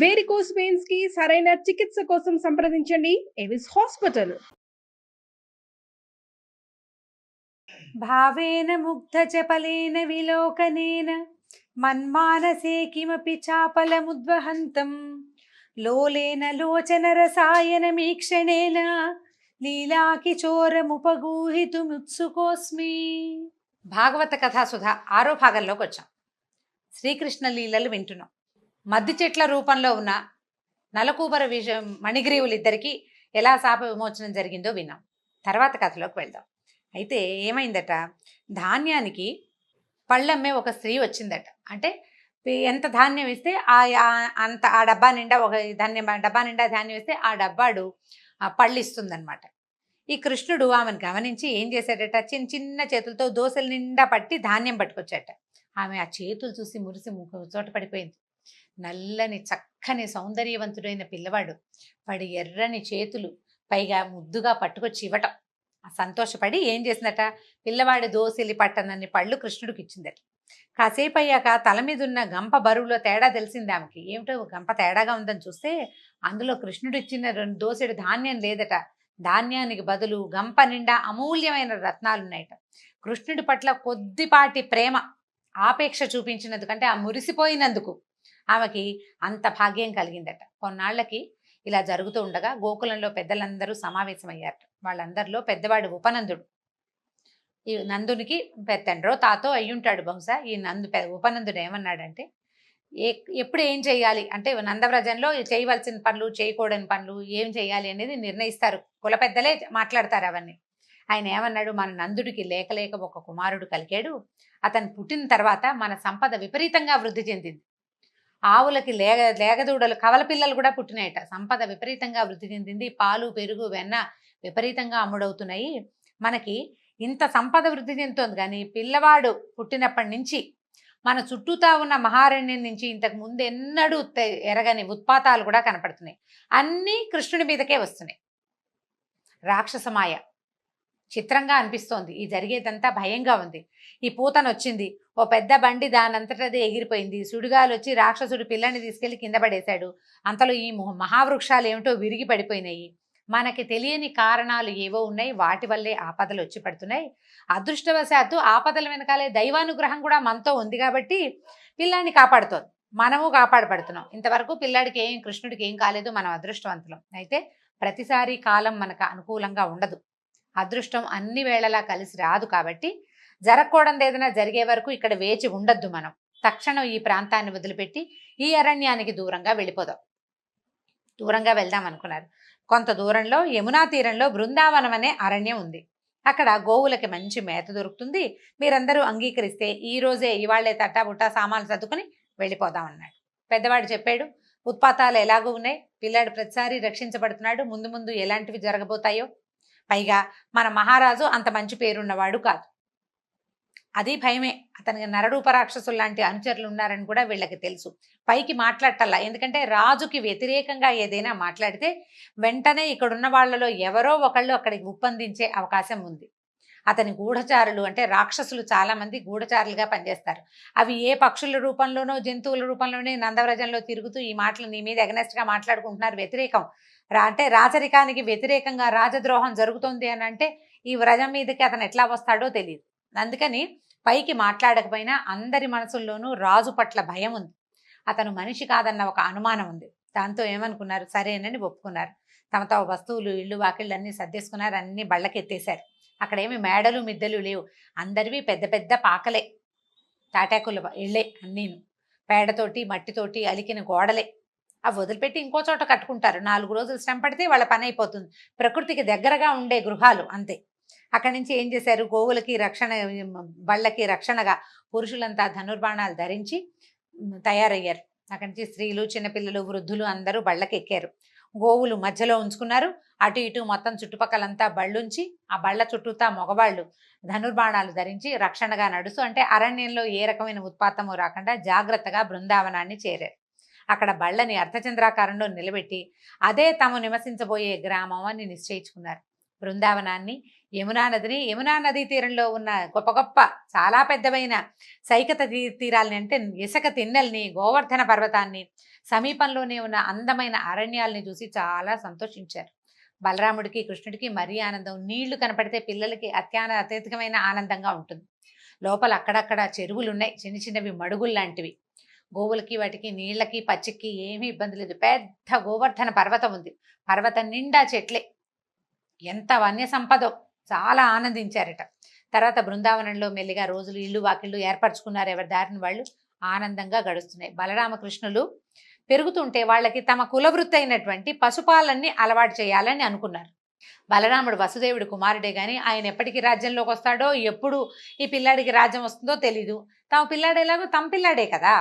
Varicose పెయిన్స్కి సరైన చికిత్స కోసం సంప్రదించండి. ఎవిస్ హాస్పిటల్ భావేన ముగ్ధచపలేన విలోకనేన మన్మానసే కిమపి చాపలముద్వహంతం. లోలేన లోచన రసాయనమీక్షణేన లీలాకిచోరముపగూహితుముత్సుకోస్మి భాగవత కథాసుధ ఆరో భాగంలోకి వచ్చాం శ్రీకృష్ణ లీలలు వింటున్నాం. మద్ది చెట్ల రూపంలో ఉన్న నలకూబర విష మణిగ్రీవులిద్దరికీ ఎలా శాప విమోచనం జరిగిందో విన్నాం. తర్వాత కథలోకి వెళ్దాం. అయితే ఏమైందట? ధాన్యానికి పళ్ళమ్మే ఒక స్త్రీ వచ్చిందట. అంటే ఎంత ధాన్యం ఇస్తే ఆ అంత ఆ డబ్బా నిండా ఒక ధాన్యం డబ్బా నిండా ధాన్యం ఇస్తే ఆ డబ్బాడు ఆ పళ్ళు ఇస్తుందన్నమాట ఈ కృష్ణుడు ఆమెను గమనించి ఏం చేశాడట? చిన్న చిన్న చేతులతో దోశల నిండా పట్టి ధాన్యం పట్టుకొచ్చాట. ఆమె ఆ చేతులు చూసి మురిసి చోట పడిపోయింది. నల్లని చక్కని సౌందర్యవంతుడైన పిల్లవాడు. వాడి ఎర్రని చేతులు పైగా ముద్దుగా పట్టుకొచ్చి ఇవ్వటం. సంతోషపడి ఏం చేసిందట? పిల్లవాడి దోసిలి పట్టనన్ని పళ్ళు కృష్ణుడికి ఇచ్చిందట కాసేపు అయ్యాక తల మీద ఉన్న గంప బరువులో తేడా తెలిసింది ఆమెకి. ఏమిటో గంప తేడాగా ఉందని చూస్తే అందులో కృష్ణుడు ఇచ్చిన రెండు దోసెడు ధాన్యం లేదట. ధాన్యానికి బదులు గంప నిండా అమూల్యమైన రత్నాలున్నాయట. కృష్ణుడి పట్ల కొద్దిపాటి ప్రేమ ఆపేక్ష చూపించినందుకంటే ఆ మురిసిపోయినందుకు ఆమెకి అంత భాగ్యం కలిగిందట. కొన్నాళ్ళకి ఇలా జరుగుతూ ఉండగా గోకులంలో పెద్దలందరూ సమావేశమయ్యారట. వాళ్ళందరిలో పెద్దవాడు ఉపనందుడు. ఈ నందునికి పె- తండ్రో తాతో అయ్యుంటాడు బహుశా. ఈ నందు ఉపనందుడు ఏమన్నాడంటే ఏ ఎప్పుడు ఏం చేయాలి అంటే నందవ్రజంలో చేయవలసిన పనులు చేయకూడని పనులు ఏం చేయాలి అనేది నిర్ణయిస్తారు. కుల పెద్దలే మాట్లాడతారు అవన్నీ. ఆయన ఏమన్నాడు మన నందుడికి లేక లేక ఒక కుమారుడు కలిగాడు. అతను పుట్టిన తర్వాత మన సంపద విపరీతంగా వృద్ధి చెందింది. ఆవులకి లేగ లేగదూడలు కవల పిల్లలు కూడా పుట్టినాయట. సంపద విపరీతంగా వృద్ధి చెందింది. పాలు పెరుగు వెన్న విపరీతంగా అమ్ముడవుతున్నాయి. మనకి ఇంత సంపద వృద్ధి చెందుతోంది కానీ పిల్లవాడు పుట్టినప్పటి నుంచి మన చుట్టూతా ఉన్న మహారణ్యం నుంచి ఇంతకు ముందు ఎన్నడూ ఎరగని ఉత్పాతాలు కూడా కనపడుతున్నాయి. అన్నీ కృష్ణుడి మీదకే వస్తున్నాయి. రాక్షసమాయ. చిత్రంగా అనిపిస్తోంది. ఈ జరిగేదంతా భయంగా ఉంది. ఈ పూతన వచ్చింది ఓ పెద్ద బండి దానంతటదే ఎగిరిపోయింది. సుడిగాలు వచ్చి రాక్షసుడు పిల్లని తీసుకెళ్ళి కింద పడేశాడు. అంతలో ఈ మహావృక్షాలు ఏమిటో విరిగి పడిపోయినాయి. మనకి తెలియని కారణాలు ఏవో ఉన్నాయి. వాటి వల్లే ఆపదలు వచ్చి పడుతున్నాయి. అదృష్టవశాత్తు ఆపదల వెనకాలే దైవానుగ్రహం కూడా మనతో ఉంది కాబట్టి పిల్లాన్ని కాపాడుతోంది. మనము కాపాడబడుతున్నాం. ఇంతవరకు పిల్లాడికి ఏం కృష్ణుడికి ఏం కాలేదు. మనం అదృష్టవంతులం. అయితే ప్రతిసారి కాలం మనకు అనుకూలంగా ఉండదు. అదృష్టం అన్ని వేళలా కలిసి రాదు కాబట్టి జరగకూడదు ఏదైనా జరిగే వరకు ఇక్కడ వేచి ఉండొద్దు మనం. తక్షణం ఈ ప్రాంతాన్ని వదిలిపెట్టి ఈ అరణ్యానికి దూరంగా వెళ్ళిపోదాం. దూరంగా వెళ్దాం అనుకున్నారు. కొంత దూరంలో యమునా తీరంలో బృందావనం అనే అరణ్యం ఉంది. అక్కడ గోవులకి మంచి మేత దొరుకుతుంది. మీరందరూ అంగీకరిస్తే ఈ రోజే ఇవాళ్ళే తట్టాబుట్టా సామాన్లు సర్దుకుని వెళ్ళిపోదాం అన్నాడు. పెద్దవాడు చెప్పాడు ఉత్పాతాలు ఎలాగూ ఉన్నాయి? పిల్లాడు ప్రతిసారి రక్షించబడుతున్నాడు. ముందు ముందు ఎలాంటివి జరగబోతాయో? పైగా మన మహారాజు అంత మంచి పేరున్నవాడు కాదు. అది భయమే. అతనికి నరరూప రాక్షసులు లాంటి అనుచరులు ఉన్నారని కూడా వీళ్ళకి తెలుసు. పైకి మాట్లాడటల్లా. ఎందుకంటే రాజుకి వ్యతిరేకంగా ఏదైనా మాట్లాడితే వెంటనే ఇక్కడున్న వాళ్ళలో ఎవరో ఒకళ్ళు అక్కడికి ఉప్పందించే అవకాశం ఉంది. అతని గూఢచారులు అంటే రాక్షసులు చాలా మంది గూఢచారులుగా పనిచేస్తారు. అవి ఏ పక్షుల రూపంలోనో జంతువుల రూపంలోనే నందవ్రజంలో తిరుగుతూ ఈ మాటలు నీ మీద ఎగనెస్ట్గా మాట్లాడుకుంటున్నారు వ్యతిరేకం. రా అంటే రాచరికానికి వ్యతిరేకంగా రాజద్రోహం జరుగుతుంది అని అంటే ఈ వ్రజం మీదకి అతను ఎట్లా వస్తాడో తెలియదు అందుకని పైకి మాట్లాడకపోయినా అందరి మనసుల్లోనూ రాజు పట్ల భయం ఉంది. అతను మనిషి కాదన్న ఒక అనుమానం ఉంది. దాంతో ఏమనుకున్నారు? సరేనని ఒప్పుకున్నారు. తమ తమ వస్తువులు ఇళ్ళు వాకిళ్ళు అన్నీ సర్దేసుకున్నారు. అన్ని బళ్ళకెత్తేశారు. అక్కడేమి మేడలు మిద్దెలు లేవు. అందరివి పెద్ద పెద్ద పాకలే. తాటాకుల ఇళ్ళే అన్నీను. పేడతోటి మట్టితోటి అలికిన గోడలే. అవి వదిలిపెట్టి ఇంకో చోట కట్టుకుంటారు. నాలుగు రోజులు శ్రమ పడితే వాళ్ళ పని అయిపోతుంది. ప్రకృతికి దగ్గరగా ఉండే గృహాలు అంతే. అక్కడి నుంచి ఏం చేశారు? గోవులకి రక్షణ బళ్ళకి రక్షణగా పురుషులంతా ధనుర్బాణాలు ధరించి తయారయ్యారు. అక్కడి నుంచి స్త్రీలు చిన్నపిల్లలు వృద్ధులు అందరూ బళ్ళకి ఎక్కారు గోవులు మధ్యలో ఉంచుకున్నారు. అటు ఇటు మొత్తం చుట్టుపక్కలంతా బళ్ళుంచి ఆ బళ్ళ చుట్టూతా మగవాళ్ళు ధనుర్బాణాలు ధరించి రక్షణగా నడుస్తూ అంటే అరణ్యంలో ఏ రకమైన ఉత్పాతము రాకుండా జాగ్రత్తగా బృందావనాన్ని చేరారు. అక్కడ బళ్ళని అర్ధచంద్రాకారంలో నిలబెట్టి అదే తాము నివసించబోయే గ్రామం అని నిశ్చయించుకున్నారు. బృందావనాన్ని యమునా నదిని యమునా నదీ తీరంలో ఉన్న గొప్ప గొప్ప చాలా పెద్దవైన సైకత తీ తీరాలని అంటే ఇసుక తిన్నెల్ని గోవర్ధన పర్వతాన్ని సమీపంలోనే ఉన్న అందమైన అరణ్యాల్ని చూసి చాలా సంతోషించారు. బలరాముడికి కృష్ణుడికి మరీ ఆనందం. నీళ్ళు కనపడితే పిల్లలకి అత్యాన అత్యధికమైన ఆనందంగా ఉంటుంది. లోపల అక్కడక్కడ చెరువులు ఉన్నాయి చిన్న చిన్నవి మడుగులు లాంటివి. గోవులకి వాటికి నీళ్ళకి పచ్చికి ఏమీ ఇబ్బంది లేదు. పెద్ద గోవర్ధన పర్వతం ఉంది. పర్వతం నిండా చెట్లే. ఎంత వన్య సంపదో చాలా ఆనందించారట. తర్వాత బృందావనంలో మెల్లిగా రోజులు ఇల్లు వాకిళ్ళు ఏర్పరచుకున్నారు ఎవరి దారిని వాళ్ళు. ఆనందంగా గడుస్తున్నాయి. బలరామకృష్ణులు పెరుగుతుంటే వాళ్ళకి తమ కులవృత్తి అయినటువంటి పశుపాలన్ని అలవాటు చేయాలని అనుకున్నారు. బలరాముడు వసుదేవుడు కుమారుడే కానీ ఆయన ఎప్పటికి రాజ్యంలోకి వస్తాడో ఎప్పుడు ఈ పిల్లాడికి రాజ్యం వస్తుందో తెలీదు. తమ పిల్లాడు ఎలాగో తమ పిల్లాడే కదా!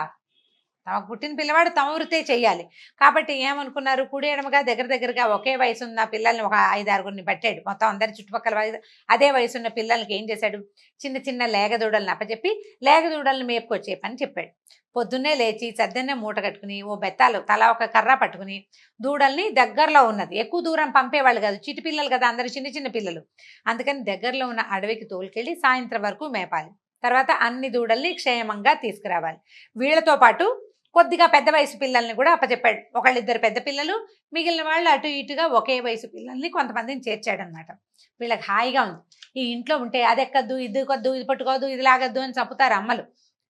తమకు పుట్టిన పిల్లవాడు తమ వృత్తే చేయాలి కాబట్టి ఏమనుకున్నారు? కుడి ఎడమగా దగ్గర దగ్గరగా ఒకే వయసు ఉన్న పిల్లల్ని ఒక ఐదు ఆరుగురిని పట్టాడు. మొత్తం అందరి చుట్టుపక్కల వయసు అదే వయసు ఉన్న పిల్లలకి ఏం చేశాడు? చిన్న చిన్న లేగదూడలను అప్పచెప్పి లేగదూడలను మేపుకొచ్చే పని చెప్పాడు. పొద్దున్నే లేచి సద్దన్నే మూట కట్టుకుని ఓ బెత్తాలు తలా ఒక కర్ర పట్టుకుని దూడల్ని దగ్గరలో ఉన్నది. ఎక్కువ దూరం పంపేవాళ్ళు కాదు. చిటి పిల్లలు కదా అందరు చిన్న చిన్న పిల్లలు. అందుకని దగ్గరలో ఉన్న అడవికి తోలుకెళ్ళి సాయంత్రం వరకు మేపాలి. తర్వాత అన్ని దూడల్ని క్షేమంగా తీసుకురావాలి. వీళ్ళతో పాటు కొద్దిగా పెద్ద వయసు పిల్లల్ని కూడా అప్పచెప్పాడు ఒకళ్ళిద్దరు పెద్ద పిల్లలు మిగిలిన వాళ్ళు అటు ఇటుగా ఒకే వయసు పిల్లల్ని కొంతమందిని చేర్చాడనమాట వీళ్ళకి హాయిగా ఉంది. ఈ ఇంట్లో ఉంటే అది ఎక్కద్దు ఇది కొద్దు ఇది పట్టుకోదు ఇది లాగద్దు అని చంపుతారు అమ్మలు.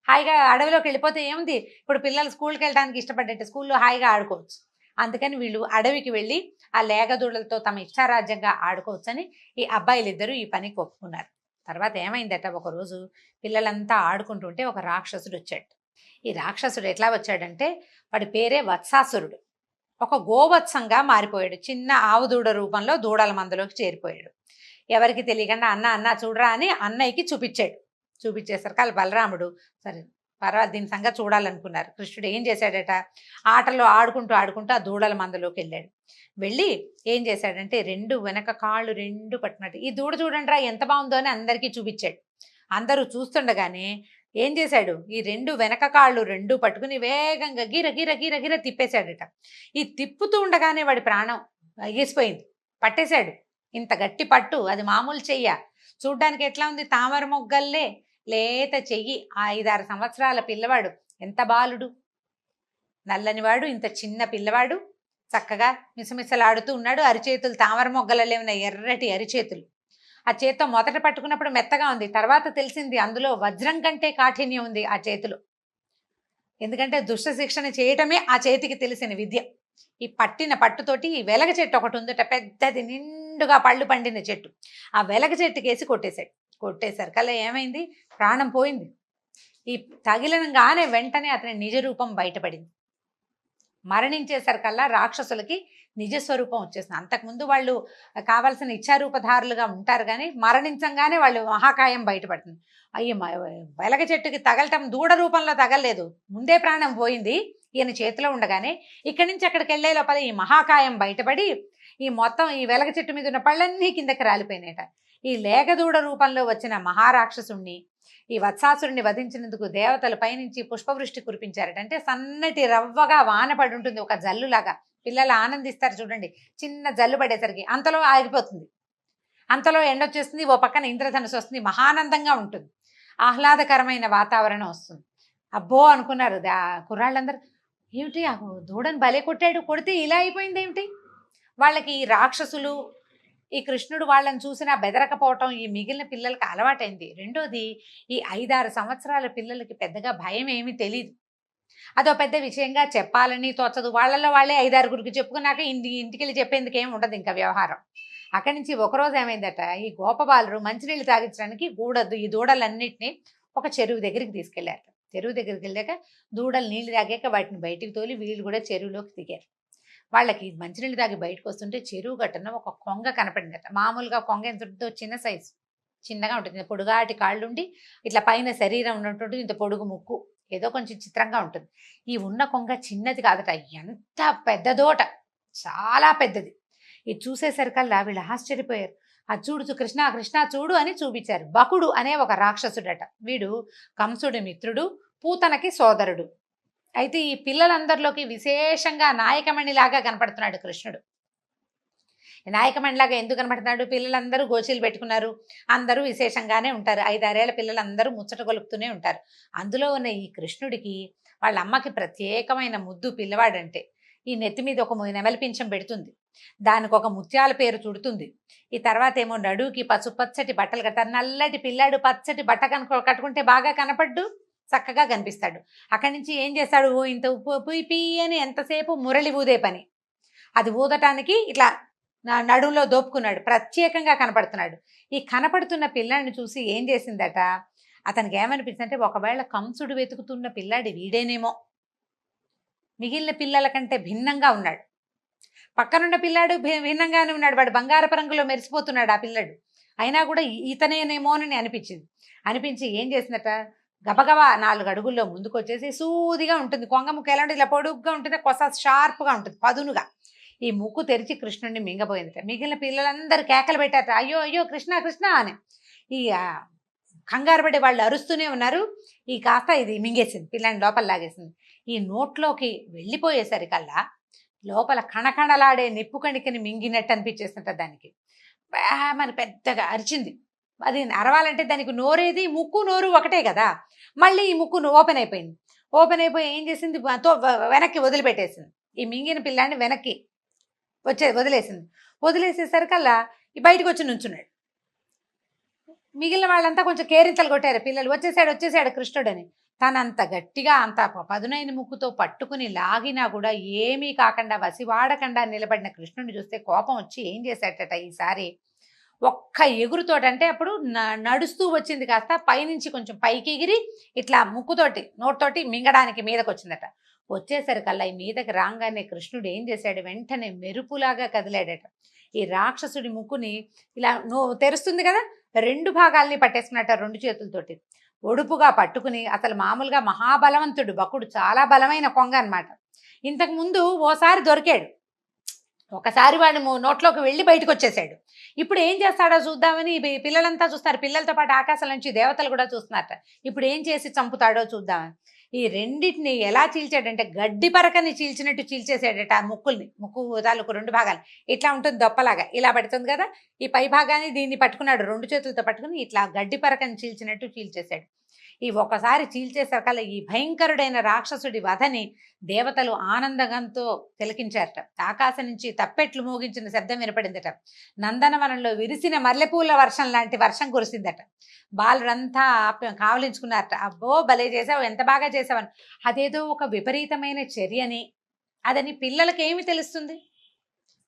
హాయిగా అడవిలోకి వెళ్ళిపోతే ఏముంది? ఇప్పుడు పిల్లలు స్కూల్కి వెళ్ళడానికి ఇష్టపడ్డట్టు స్కూల్లో హాయిగా ఆడుకోవచ్చు. అందుకని వీళ్ళు అడవికి వెళ్ళి ఆ లేగదూడలతో తమ ఇష్టారాజ్యంగా ఆడుకోవచ్చని ఈ అబ్బాయిలు ఇద్దరు ఈ పనికి ఒప్పుకున్నారు. తర్వాత ఏమైందట? ఒకరోజు పిల్లలంతా ఆడుకుంటుంటే ఒక రాక్షసుడు వచ్చాడు ఈ రాక్షసుడు ఎట్లా వచ్చాడంటే వాడి పేరే వత్సాసురుడు. ఒక గోవత్సంగా మారిపోయాడు. చిన్న ఆవు దూడ రూపంలో దూడల మందలోకి చేరిపోయాడు. ఎవరికి తెలియకుండా అన్న అన్న చూడరా అని అన్నయ్యకి చూపించాడు. చూపించేసరికి వాళ్ళు బలరాముడు సరే పర్వాలేదు దీని సంగతి చూడాలనుకున్నారు. కృష్ణుడు ఏం చేశాడట? ఆటలో ఆడుకుంటూ ఆడుకుంటూ ఆ దూడల మందలోకి వెళ్ళాడు. వెళ్ళి ఏం చేశాడంటే రెండు వెనక కాళ్ళు రెండు పట్టినట్టు ఈ దూడ చూడండి రా ఎంత బాగుందో అని అందరికీ చూపించాడు. అందరూ చూస్తుండగానే ఏం చేశాడు? ఈ రెండు వెనక కాళ్ళు రెండు పట్టుకుని వేగంగా గిర గిర గిర గిర తిప్పేశాడట. ఈ తిప్పుతూ ఉండగానే వాడి ప్రాణం ఎగిసిపోయింది పట్టేశాడు. ఇంత గట్టి పట్టు అది మామూలు చెయ్య. చూడ్డానికి ఎట్లా ఉంది? తామర మొగ్గల్లే. లేత చెయ్యి. ఆ ఐదారు సంవత్సరాల పిల్లవాడు. ఎంత బాలుడు? నల్లనివాడు ఇంత చిన్న పిల్లవాడు. చక్కగా మిసమిసలాడుతూ ఉన్నాడు. అరిచేతులు తామర మొగ్గలలో ఉన్న ఎర్రటి అరిచేతులు. ఆ చేత్తో మొదట పట్టుకున్నప్పుడు మెత్తగా ఉంది తర్వాత తెలిసింది అందులో వజ్రం కంటే కాఠిన్యం ఉంది ఆ చేతిలో. ఎందుకంటే దుష్ట శిక్షణ చేయటమే ఆ చేతికి తెలిసిన విద్య. ఈ పట్టిన పట్టుతోటి ఈ వెలగ చెట్టు ఒకటి ఉందట పెద్దది నిండుగా పళ్ళు పండిన చెట్టు. ఆ వెలగ చెట్టుకేసి కొట్టేశాడు. కొట్టేశారు కల్లా ఏమైంది? ప్రాణం పోయింది. ఈ తగిలినగానే వెంటనే అతని నిజ రూపం బయటపడింది. మరణించేసరికల్లా రాక్షసులకి నిజ స్వరూపం వచ్చేసింది. అంతకుముందు వాళ్ళు కావాల్సిన ఇచ్చారూపధారులుగా ఉంటారు కానీ మరణించంగానే వాళ్ళు మహాకాయం బయటపడుతుంది. అయ్యి వెలగ చెట్టుకి తగలటం దూడ రూపంలో తగలలేదు. ముందే ప్రాణం పోయింది. ఈయన చేతిలో ఉండగానే ఇక్కడి నుంచి అక్కడికి వెళ్ళే లోపల ఈ మహాకాయం బయటపడి ఈ మొత్తం ఈ వెలగ చెట్టు మీద ఉన్న పళ్ళన్నీ కిందకి రాలిపోయినాయట. ఈ లేగదూడ రూపంలో వచ్చిన మహారాక్షసుణ్ణి ఈ వత్సాసురుణ్ణి వధించినందుకు దేవతలు పైనుంచి పుష్పవృష్టి కురిపించారట. అంటే సన్నటి రవ్వగా వాన పడి ఉంటుంది ఒక జల్లులాగా. పిల్లలు ఆనందిస్తారు చూడండి. చిన్న జల్లు పడేసరికి అంతలో ఆగిపోతుంది. అంతలో ఎండొచ్చేస్తుంది ఓ పక్కన ఇంద్రధనుసు వస్తుంది మహానందంగా ఉంటుంది. ఆహ్లాదకరమైన వాతావరణం వస్తుంది. అబ్బో అనుకున్నారు దా కుర్రాళ్ళందరూ. ఏమిటి దూడని బలే కొట్టాడు కొడితే ఇలా అయిపోయింది ఏమిటి వాళ్ళకి రాక్షసులు ఈ కృష్ణుడు వాళ్ళని చూసినా బెదరకపోవటం ఈ మిగిలిన పిల్లలకి అలవాటైంది. రెండోది ఈ ఐదారు సంవత్సరాల పిల్లలకి పెద్దగా భయం ఏమీ తెలియదు అదో పెద్ద విషయంగా చెప్పాలని తోచదు. వాళ్ళలో వాళ్ళే ఐదారుగురికి చెప్పుకున్నాక ఇంటి ఇంటికి వెళ్ళి చెప్పేందుకు ఏమి ఉండదు ఇంకా వ్యవహారం. అక్కడి నుంచి ఒకరోజు ఏమైందట ఈ గోపబాలురు మంచినీళ్ళు తాగించడానికి గూడదు ఈ దూడలన్నింటినీ ఒక చెరువు దగ్గరికి తీసుకెళ్ళారు చెరువు దగ్గరికి వెళ్ళాక దూడలు నీళ్ళు తాగాక వాటిని బయటికి తోలి వీళ్ళు కూడా చెరువులోకి దిగారు. వాళ్ళకి మంచినీళ్ళు తాగి బయటకు వస్తుంటే చెరువు గట్టన ఒక కొంగ కనపడిందట మామూలుగా కొంగ ఎంత ఉంటుందో చిన్న సైజు. చిన్నగా ఉంటుంది. పొడుగాటి కాళ్ళుండి ఇట్లా పైన శరీరం ఉన్నటువంటి ఇంత పొడుగు ముక్కు. ఏదో కొంచెం చిత్రంగా ఉంటుంది. ఈ ఉన్న కొంగ చిన్నది కాదట. ఎంత పెద్దదోట. చాలా పెద్దది. ఇది చూసేసరికల్లా వీళ్ళు ఆశ్చర్యపోయారు. అది చూడు కృష్ణ కృష్ణ చూడు అని చూపించారు. బకుడు అనే ఒక రాక్షసుడట. వీడు కంసుడి మిత్రుడు పూతనకి సోదరుడు. అయితే ఈ పిల్లలందరిలోకి విశేషంగా నాయకమణిలాగా కనపడుతున్నాడు కృష్ణుడు. నాయకమణిలాగా ఎందుకు కనపడుతున్నాడు? పిల్లలందరూ గోచీలు పెట్టుకున్నారు. అందరూ విశేషంగానే ఉంటారు. ఐదారేళ్ళ పిల్లలందరూ ముచ్చట గొలుపుతూనే ఉంటారు. అందులో ఉన్న ఈ కృష్ణుడికి వాళ్ళ అమ్మకి ప్రత్యేకమైన ముద్దు పిల్లవాడంటే ఈ నెత్తి మీద ఒక ము- నెమలి పింఛం పెడుతుంది. దానికి ఒక ముత్యాల పేరు చుడుతుంది. ఈ తర్వాత ఏమో నడుకి పసుపచ్చటి బట్టలు కడతారు. నల్లటి పిల్లాడు పచ్చటి బట్ట కనుక కట్టుకుంటే బాగా కనపడ్డు? చక్కగా కనిపిస్తాడు. అక్కడి నుంచి ఏం చేస్తాడు? ఓ ఇంత ఉప్పు పీ అని ఎంతసేపు మురళి ఊదే పని. అది ఊదటానికి ఇట్లా నడుంలో దోపుకున్నాడు. ప్రత్యేకంగా కనపడుతున్నాడు. ఈ కనపడుతున్న పిల్లాడిని చూసి ఏం చేసిందట? అతనికి ఏమనిపించిందంటే ఒకవేళ కంసుడు వెతుకుతున్న పిల్లాడి వీడేనేమో. మిగిలిన పిల్లల కంటే భిన్నంగా ఉన్నాడు. పక్కనున్న పిల్లాడు భి- భిన్నంగానే ఉన్నాడు. వాడు బంగారపు రంగులో మెరిసిపోతున్నాడు ఆ పిల్లాడు. అయినా కూడా ఇతనేనేమోనని అనిపించింది. అనిపించి ఏం చేసిందట? గబగబా నాలుగు అడుగుల్లో ముందుకొచ్చేసి సూదిగా ఉంటుంది. కొంగ ముక్క ఎలా ఉంటుంది? ఇలా పొడుగ్గా ఉంటుంది. కొస షార్ప్గా ఉంటుంది. పదునుగా. ఈ ముక్కు తెరిచి కృష్ణుడిని మింగబోయింది. మిగిలిన పిల్లలందరూ కేకలు పెట్టారు. అయ్యో అయ్యో కృష్ణ కృష్ణ అని. ఈ కంగారు పడే వాళ్ళు అరుస్తూనే ఉన్నారు. ఈ కాస్త ఇది మింగేసింది. పిల్లని లోపల లాగేసింది. ఈ నోట్లోకి వెళ్ళిపోయేసరికల్లా లోపల కణకణలాడే నిప్పు కణికని మింగినట్టు అనిపించేసింట దానికి. అని పెద్దగా అరిచింది. అది అరవాలంటే దానికి నోరేది ముక్కు నోరు ఒకటే కదా. మళ్ళీ ఈ ముక్కు ఓపెన్ అయిపోయింది. ఓపెన్ అయిపోయి ఏం చేసింది? తో వెనక్కి వదిలిపెట్టేసింది. ఈ మింగిన పిల్లాన్ని వెనక్కి వచ్చే వదిలేసింది. వదిలేసేసరికల్లా ఈ బయటకు వచ్చి నుంచున్నాడు. మిగిలిన వాళ్ళంతా కొంచెం కేరింతలు కొట్టారు పిల్లలు. వచ్చేసాడు వచ్చేసాడు కృష్ణుడని తనంత గట్టిగా అంత పదునైన ముక్కుతో పట్టుకుని లాగినా కూడా ఏమీ కాకుండా వసివాడకుండా నిలబడిన కృష్ణుడిని చూస్తే కోపం వచ్చి ఏం చేశాడట ఈసారి? ఒక్క ఎగురుతోటంటే అప్పుడు న- నడుస్తూ వచ్చింది కాస్త పైనుంచి కొంచెం పైకి ఎగిరి ఇట్లా ముక్కుతోటి నోటితోటి మింగడానికి మీదకి వచ్చిందట వచ్చేసరికల్లా ఈ మీదకి రాగానే కృష్ణుడు ఏం చేశాడు? వెంటనే మెరుపులాగా కదిలాడట. ఈ రాక్షసుడి ముక్కుని ఇలా నువ్వు తెరుస్తుంది కదా? రెండు భాగాల్ని పట్టేసుకున్నట్ట రెండు చేతులతోటి. ఒడుపుగా పట్టుకుని అసలు మామూలుగా మహాబలవంతుడు బకుడు చాలా బలమైన కొంగ అన్నమాట. ఇంతకు ముందు ఓసారి దొరికాడు. ఒకసారి వాడిని నోట్లోకి వెళ్ళి బయటకు వచ్చేసాడు ఇప్పుడు ఏం చేస్తాడో చూద్దామని పిల్లలంతా చూస్తారు. పిల్లలతో పాటు ఆకాశం నుంచి దేవతలు కూడా చూస్తున్నారట. ఇప్పుడు ఏం చేసి చంపుతాడో చూద్దామని ఈ రెండింటిని ఎలా చీల్చాడంటే గడ్డి పరకని చీల్చినట్టు చీల్చేసాడట ఆ ముక్కుల్ని. ముక్కు తాలూకు రెండు భాగాలు. ఇట్లా ఉంటుంది దొప్పలాగా. ఇలా పడుతుంది కదా. ఈ పై భాగాన్ని దీన్ని పట్టుకున్నాడు. రెండు చేతులతో పట్టుకుని ఇట్లా గడ్డి పరకని చీల్చినట్టు చీల్చేశాడు ఈ ఒకసారి చీల్చేసరికల్లా ఈ భయంకరుడైన రాక్షసుడి వధని దేవతలు ఆనందగంతో తిలకించారట. ఆకాశం నుంచి తప్పెట్లు మోగించిన శబ్దం వినపడిందట. నందనవనంలో విరిసిన మల్లెపూల వర్షం లాంటి వర్షం కురిసిందట. బాలురంతా కావలించుకున్నారట. అబ్బో భలే చేసావు ఎంత బాగా చేసావని అదేదో ఒక విపరీతమైన చర్యని. అదని పిల్లలకి ఏమి తెలుస్తుంది?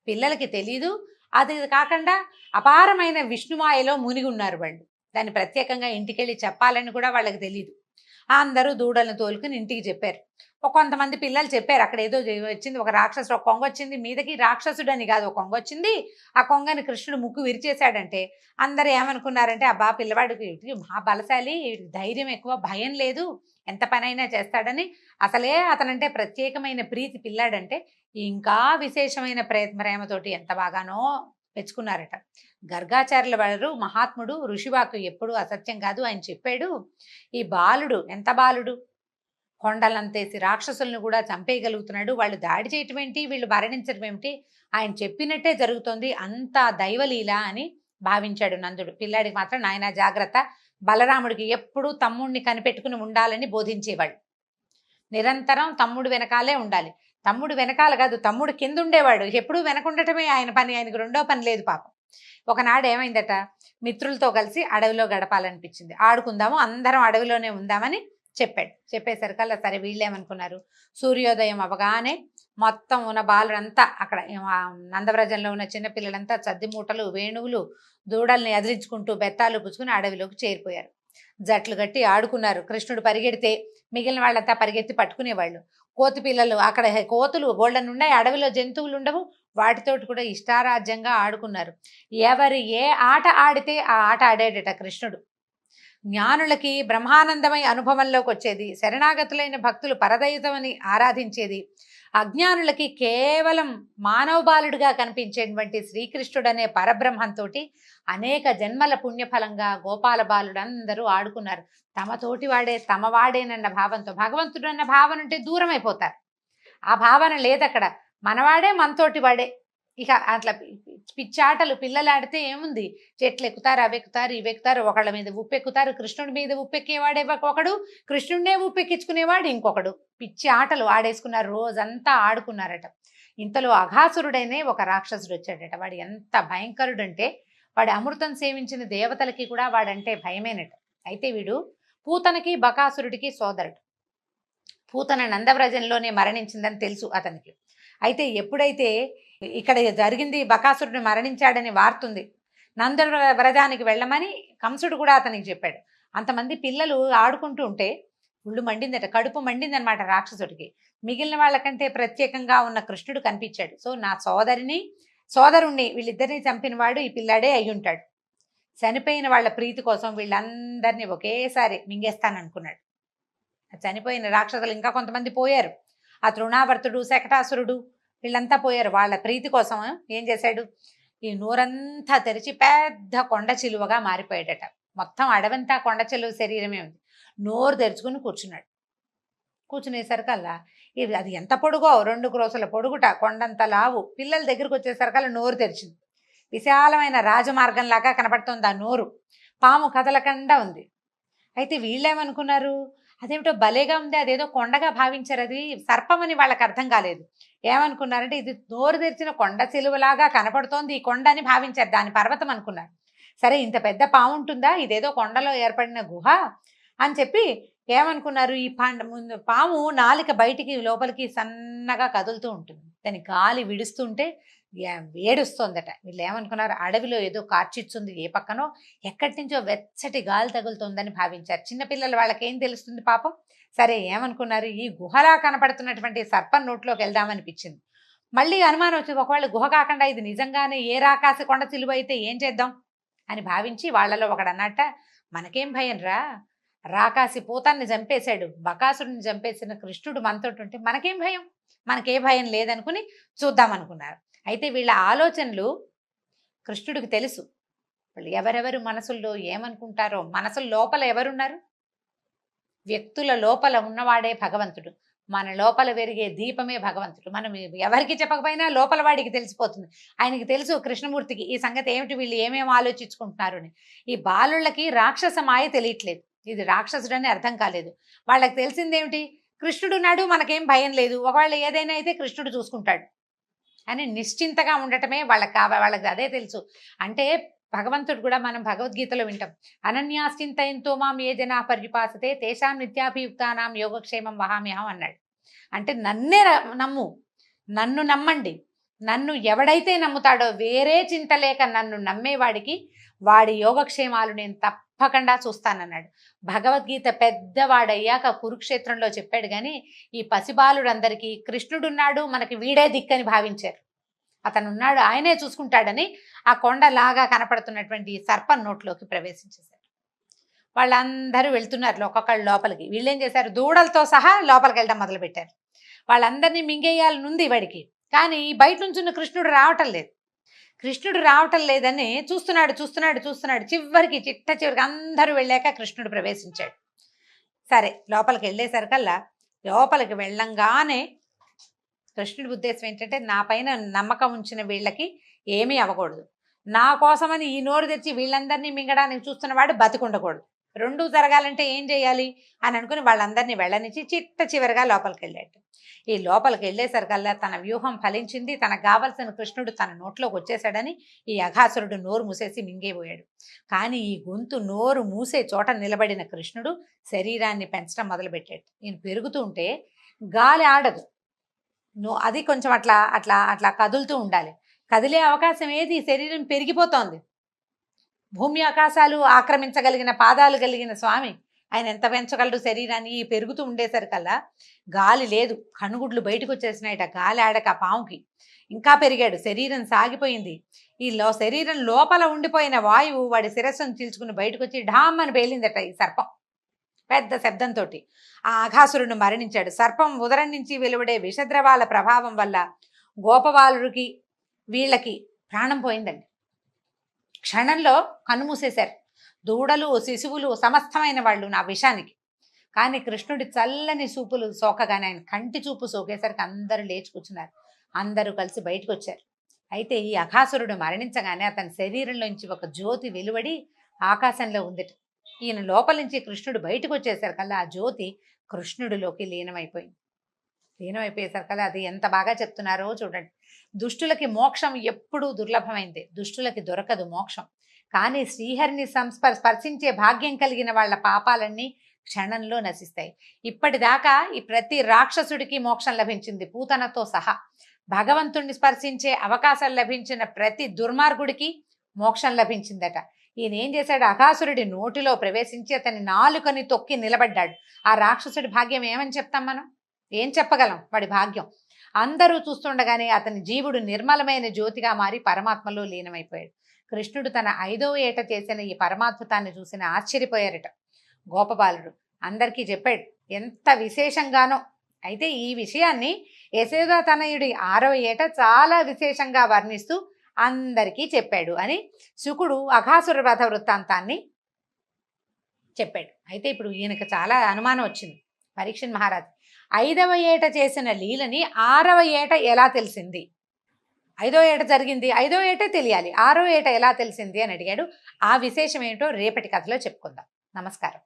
పిల్లలకి తెలీదు. అది కాకుండా అపారమైన విష్ణుమాయలో మునిగి ఉన్నారు వాళ్ళు. దాన్ని ప్రత్యేకంగా ఇంటికెళ్ళి చెప్పాలని కూడా వాళ్ళకి తెలియదు అందరూ దూడలను తోలుకుని ఇంటికి చెప్పారు. ఒక కొంతమంది పిల్లలు చెప్పారు అక్కడ ఏదో వచ్చింది ఒక రాక్షసుడు ఒక కొంగ వచ్చింది మీదకి రాక్షసుడు అని కాదు ఒక కొంగ వచ్చింది ఆ కొంగని కృష్ణుడు ముక్కు విరిచేశాడంటే అందరు ఏమనుకున్నారంటే అబ్బా పిల్లవాడికి వీడికి మహా బలశాలి ధైర్యం ఎక్కువ భయం లేదు ఎంత పనైనా చేస్తాడని. అసలే అతనంటే ప్రత్యేకమైన ప్రీతి పిల్లాడంటే ఇంకా విశేషమైన ప్రేమ ప్రేమతోటి ఎంత బాగానో మెచ్చుకున్నారట. గర్గాచార్యుల వారు మహాత్ముడు ఋషివాకు ఎప్పుడు అసత్యం కాదు ఆయన చెప్పాడు ఈ బాలుడు ఎంత బాలుడు? కొండలంతేసి రాక్షసులను కూడా చంపేయగలుగుతున్నాడు. వాళ్ళు దాడి చేయటం ఏంటి? వీళ్ళు మరణించడం ఏమిటి? ఆయన చెప్పినట్టే జరుగుతోంది. అంత దైవలీల అని భావించాడు నందుడు. పిల్లాడికి మాత్రం నాయన జాగ్రత్త. బలరాముడికి ఎప్పుడూ తమ్ముడిని కనిపెట్టుకుని ఉండాలని బోధించేవాడు నిరంతరం తమ్ముడు వెనకాలే ఉండాలి. తమ్ముడు వెనకాల కాదు తమ్ముడు కింద ఉండేవాడు ఎప్పుడూ వెనకుండటమే ఆయన పని ఆయనకు రెండో పని లేదు పాపం. ఒకనాడు ఏమైందట? మిత్రులతో కలిసి అడవిలో గడపాలనిపించింది. ఆడుకుందాము అందరం అడవిలోనే ఉందామని చెప్పాడు. చెప్పేసరికల్లా సరే వీళ్ళేమనుకున్నారు? సూర్యోదయం అవగానే మొత్తం ఉన్న బాలుడంతా అక్కడ నందవ్రజంలో ఉన్న చిన్నపిల్లలంతా చద్ది మూటలు వేణువులు దూడల్ని అదిలించుకుంటూ బెత్తాలు పుచ్చుకుని అడవిలోకి చేరిపోయారు. జట్లు కట్టి ఆడుకున్నారు. కృష్ణుడు పరిగెడితే మిగిలిన వాళ్ళంతా పరిగెత్తి పట్టుకునేవాళ్ళు. కోతి పిల్లలు అక్కడ కోతులు గోల్డెన్ ఉన్నాయి అడవిలో జంతువులు ఉండవు. వాటితోటి కూడా ఇష్టారాజ్యంగా ఆడుకున్నారు. ఎవరు ఏ ఆట ఆడితే ఆ ఆట ఆడాడట కృష్ణుడు. జ్ఞానులకి బ్రహ్మానందమై అనుభవంలోకి వచ్చేది శరణాగతులైన భక్తులు పరదయుతమని ఆరాధించేది. అజ్ఞానులకి కేవలం మానవ బాలుడిగా కనిపించేటువంటి శ్రీకృష్ణుడు అనే పరబ్రహ్మంతో అనేక జన్మల పుణ్యఫలంగా గోపాల బాలుడు అందరూ ఆడుకున్నారు. తమ తోటి వాడే తమ వాడేనన్న భావంతో భగవంతుడు అన్న భావన ఉంటే దూరం అయిపోతారు ఆ భావన లేదక్కడ. మనవాడే మనతోటి వాడే. ఇక అట్లా పిచ్చాటలు పిల్లలు ఆడితే ఏముంది? చెట్లు ఎక్కుతారు అవి ఎక్కుతారు ఇవి ఎక్కుతారు ఒకళ్ళ మీద ఉప్పెక్కుతారు కృష్ణుడి మీద ఉప్పెక్కేవాడే ఒకడు కృష్ణుడినే ఉప్పెక్కించుకునేవాడు ఇంకొకడు. పిచ్చి ఆటలు ఆడేసుకున్నారు రోజంతా ఆడుకున్నారట. ఇంతలో అఘాసురుడైనే ఒక రాక్షసుడు వచ్చాడట. వాడు ఎంత భయంకరుడు అంటే వాడు అమృతం సేవించిన దేవతలకి కూడా వాడంటే భయమేనట. అయితే వీడు పూతనకి బకాసురుడికి సోదరుడు. పూతన నందవ్రజంలోనే మరణించిందని తెలుసు అతనికి. అయితే ఎప్పుడైతే ఇక్కడ జరిగింది బకాసురుడు మరణించాడని వార్తుంది. నంద వ్రజానికి వెళ్ళమని కంసుడు కూడా అతనికి చెప్పాడు. అంతమంది పిల్లలు ఆడుకుంటూ ఉంటే ఒళ్ళు మండిందట కడుపు మండిందనమాట రాక్షసుడికి. మిగిలిన వాళ్ళకంటే ప్రత్యేకంగా ఉన్న కృష్ణుడు కనిపించాడు. సో నా సోదరిని సోదరుణ్ణి వీళ్ళిద్దరిని చంపినవాడు ఈ పిల్లాడే అయి ఉంటాడు. చనిపోయిన వాళ్ళ ప్రీతి కోసం వీళ్ళందరినీ ఒకేసారి మింగేస్తాననుకున్నాడు. చనిపోయిన రాక్షసులు ఇంకా కొంతమంది పోయారు. ఆ తృణావర్తుడు శకటాసురుడు వీళ్ళంతా పోయారు. వాళ్ళ ప్రీతి కోసం ఏం చేశాడు? ఈ నోరంతా తెరిచి పెద్ద కొండ చిలువగా మారిపోయాడట. మొత్తం అడవంతా కొండ చిలువ శరీరమే ఉంది. నోరు తెరుచుకుని కూర్చున్నాడు. కూర్చునేసరికల్లా ఇది అది ఎంత పొడుగో రెండు క్రోసల పొడుగుట కొండంత లావు. పిల్లల దగ్గరికి వచ్చేసరికల్లా నోరు తెరిచింది. విశాలమైన రాజమార్గంలాగా కనపడుతుంది ఆ నోరు. పాము కదలకుండా ఉంది. అయితే వీళ్ళేమనుకున్నారు? అదేమిటో భలేగా ఉంది అదేదో కొండగా భావించారు అది సర్పం అని వాళ్ళకి అర్థం కాలేదు. ఏమనుకున్నారంటే ఇది నోరు తెరిచిన కొండ చెలువలాగా కనపడుతోంది ఈ కొండ అని భావించారు దాని పర్వతం అనుకున్నారు. సరే ఇంత పెద్ద పాము ఉంటుందా? ఇదేదో కొండలో ఏర్పడిన గుహ అని చెప్పి ఏమనుకున్నారు? ఈ పండ ముందు పాము నాలిక బయటికి లోపలికి సన్నగా కదులుతూ ఉంటుంది. దాని గాలి విడుస్తుంటే వేడొస్తోందట. వీళ్ళు ఏమనుకున్నారు అడవిలో ఏదో కార్చిచ్చుంది ఏ పక్కనో ఎక్కడి నుంచో వెచ్చటి గాలి తగులుతోందని భావించారు. చిన్నపిల్లలు వాళ్ళకేం తెలుస్తుంది పాపం? సరే ఏమనుకున్నారు? ఈ గుహలా కనపడుతున్నటువంటి సర్పం నోట్లోకి వెళ్దామనిపించింది మళ్ళీ అనుమానం వచ్చింది ఒకవేళ గుహ కాకుండా ఇది నిజంగానే ఏ రాకాసి కొండ చిలువ అయితే ఏం చేద్దాం? అని భావించి వాళ్ళలో ఒకడన్నట మనకేం భయం రా. రాకాసి పూతాన్ని చంపేశాడు బకాసుడిని చంపేసిన కృష్ణుడు మనతోటి ఉంటే మనకేం భయం? మనకే భయం లేదనుకుని చూద్దామనుకున్నారు. అయితే వీళ్ళ ఆలోచనలు కృష్ణుడికి తెలుసు. వాళ్ళు ఎవరెవరు మనసుల్లో ఏమనుకుంటారో మనసు లోపల ఎవరున్నారు? వ్యక్తుల లోపల ఉన్నవాడే భగవంతుడు. మన లోపల పెరిగే దీపమే భగవంతుడు. మనం ఎవరికి చెప్పకపోయినా లోపల వాడికి తెలిసిపోతుంది. ఆయనకి తెలుసు కృష్ణమూర్తికి ఈ సంగతి ఏమిటి వీళ్ళు ఏమేమి ఆలోచించుకుంటున్నారు అని. ఈ బాలుళ్ళకి రాక్షస మాయ తెలియట్లేదు. ఇది రాక్షసుడని అర్థం కాలేదు. వాళ్ళకి తెలిసిందేమిటి? కృష్ణుడు నాడు మనకేం భయం లేదు. ఒకవేళ ఏదైనా అయితే కృష్ణుడు చూసుకుంటాడు. అని నిశ్చింతగా ఉండటమే వాళ్ళకి కావ వాళ్ళకి అదే తెలుసు. అంటే భగవంతుడు కూడా మనం భగవద్గీతలో వింటాం. అనన్యాశ్చింతయంతో మాం ఏ జనా పరిపాసతే తేషాం నిత్యాభియుక్తానాం యోగక్షేమం వహామ్యహం అన్నాడు. అంటే నన్నే ర- నమ్ము. నన్ను నమ్మండి. నన్ను ఎవడైతే నమ్ముతాడో వేరే చింత లేక నన్ను నమ్మేవాడికి వాడి యోగక్షేమాలు నేను తప్పకుండా చూస్తానన్నాడు. భగవద్గీత పెద్దవాడయ్యాక కురుక్షేత్రంలో చెప్పాడు కానీ ఈ పసిబాలుడందరికీ కృష్ణుడున్నాడు మనకి వీడే దిక్కని భావించారు. అతను ఉన్నాడు ఆయనే చూసుకుంటాడని ఆ కొండలాగా కనపడుతున్నటువంటి సర్పం నోట్లోకి ప్రవేశించేశారు వాళ్ళందరూ వెళ్తున్నారు ఒక్కొక్కళ్ళు లోపలికి. వీళ్ళేం చేశారు? దూడలతో సహా లోపలికి వెళ్ళడం మొదలుపెట్టారు. వాళ్ళందరినీ మింగేయాలనుంది వాడికి కానీ బయట నుంచి ఉన్న కృష్ణుడు రావటం లేదు. కృష్ణుడు రావటం లేదని చూస్తున్నాడు చూస్తున్నాడు చూస్తున్నాడు. చివరికి చిట్ట చివరికి అందరూ వెళ్ళాక కృష్ణుడు ప్రవేశించాడు. సరే లోపలికి వెళ్ళేసరికల్లా లోపలికి వెళ్ళంగానే కృష్ణుడి ఉద్దేశం ఏంటంటే నా పైన నమ్మకం ఉంచిన వీళ్ళకి ఏమీ అవ్వకూడదు. నా కోసమని ఈ నోరు తెచ్చి వీళ్ళందరినీ మింగడానికి చూస్తున్నవాడు బతికుండకూడదు. రెండు జరగాలంటే ఏం చేయాలి? అని అనుకుని వాళ్ళందరినీ వెళ్ళనిచ్చి చిట్ట చివరిగా లోపలికి వెళ్ళాడు ఈ లోపలికి వెళ్ళేసరికల్లా తన వ్యూహం ఫలించింది. తనకు కావలసిన కృష్ణుడు తన నోట్లోకి వచ్చేసాడని ఈ అఘాసురుడు నోరు మూసేసి మింగేపోయాడు కానీ ఈ గొంతు నోరు మూసే చోట నిలబడిన కృష్ణుడు శరీరాన్ని పెంచడం మొదలుపెట్టాడు. ఈయన పెరుగుతూ ఉంటే గాలి ఆడదు. నో అది కొంచెం అట్లా అట్లా అట్లా కదులుతూ ఉండాలి. కదిలే అవకాశం ఏది? శరీరం పెరిగిపోతోంది. భూమి ఆకాశాలు ఆక్రమించగలిగిన పాదాలు కలిగిన స్వామి ఆయన ఎంత పెంచగలడు శరీరాన్ని? పెరుగుతూ ఉండేసరికల్లా గాలి లేదు. కనుగుడ్లు బయటకు వచ్చేసినాయట గాలి ఆడక పాముకి. ఇంకా పెరిగాడు. శరీరం సాగిపోయింది. ఈ లో శరీరం లోపల ఉండిపోయిన వాయువు వాడి శిరస్సును చీల్చుకుని బయటకు వచ్చి ఢామ్ అని పేలిందట ఈ సర్పం. పెద్ద శబ్దంతో ఆ ఆఘాసురుడు మరణించాడు. సర్పం ఉదరం నుంచి వెలువడే విషద్రవాల ప్రభావం వల్ల గోపవాలుడికి వీళ్ళకి ప్రాణం పోయిందండి. క్షణంలో కన్నుమూసేశారు దూడలు శిశువులు సమస్తమైన వాళ్ళు నా విషానికి. కానీ కృష్ణుడి చల్లని చూపులు సోకగానే ఆయన కంటి చూపు సోకేసరికి అందరూ లేచి కూర్చున్నారు. అందరూ కలిసి బయటకు వచ్చారు. అయితే ఈ అఘాసురుడు మరణించగానే అతని శరీరంలోంచి ఒక జ్యోతి వెలువడి ఆకాశంలో ఉందిట. ఈయన లోపల నుంచి కృష్ణుడు బయటకు వచ్చేసరికల్లా ఆ జ్యోతి కృష్ణుడిలోకి లీనమైపోయింది. లీనమైపోయేసరికల్లా అది ఎంత బాగా చెప్తున్నారో చూడండి. దుష్టులకి మోక్షం ఎప్పుడూ దుర్లభమైంది. దుష్టులకి దొరకదు మోక్షం. కానీ శ్రీహరిని సంస్పర్ స్పర్శించే భాగ్యం కలిగిన వాళ్ళ పాపాలన్నీ క్షణంలో నశిస్తాయి. ఇప్పటిదాకా ఈ ప్రతి రాక్షసుడికి మోక్షం లభించింది పూతనతో సహా. భగవంతుణ్ణి స్పర్శించే అవకాశం లభించిన ప్రతి దుర్మార్గుడికి మోక్షం లభించిందట. ఈయన ఏం చేశాడు? అకాసురుడి నోటిలో ప్రవేశించి అతని నాలుకని తొక్కి నిలబడ్డాడు. ఆ రాక్షసుడి భాగ్యం ఏమని చెప్తాం మనం? ఏం చెప్పగలం? వాడి భాగ్యం. అందరూ చూస్తుండగానే అతని జీవుడు నిర్మలమైన జ్యోతిగా మారి పరమాత్మలో లీనమైపోయాడు. కృష్ణుడు తన ఐదవ ఏట చేసిన ఈ పరమాద్భుతాన్ని చూసిన ఆశ్చర్యపోయారట. గోపబాలుడు అందరికీ చెప్పాడు ఎంత విశేషంగానో. అయితే ఈ విషయాన్ని యశోదా తనయుడి ఆరవ ఏట చాలా విశేషంగా వర్ణిస్తూ అందరికీ చెప్పాడు అని శుకుడు అఘాసుర రథ వృత్తాంతాన్ని చెప్పాడు. అయితే ఇప్పుడు ఈయనకు చాలా అనుమానం వచ్చింది. పరీక్షన్ మహారాజ్ ఐదవ ఏట చేసిన లీలని ఆరవ ఏట ఎలా తెలిసింది? ఐదో ఏట జరిగింది. ఐదో ఏటే తెలియాలి. ఆరో ఏట ఎలా తెలిసింది అని అడిగాడు. ఆ విశేషం ఏంటో రేపటి కథలో చెప్పుకుందాం. నమస్కారం.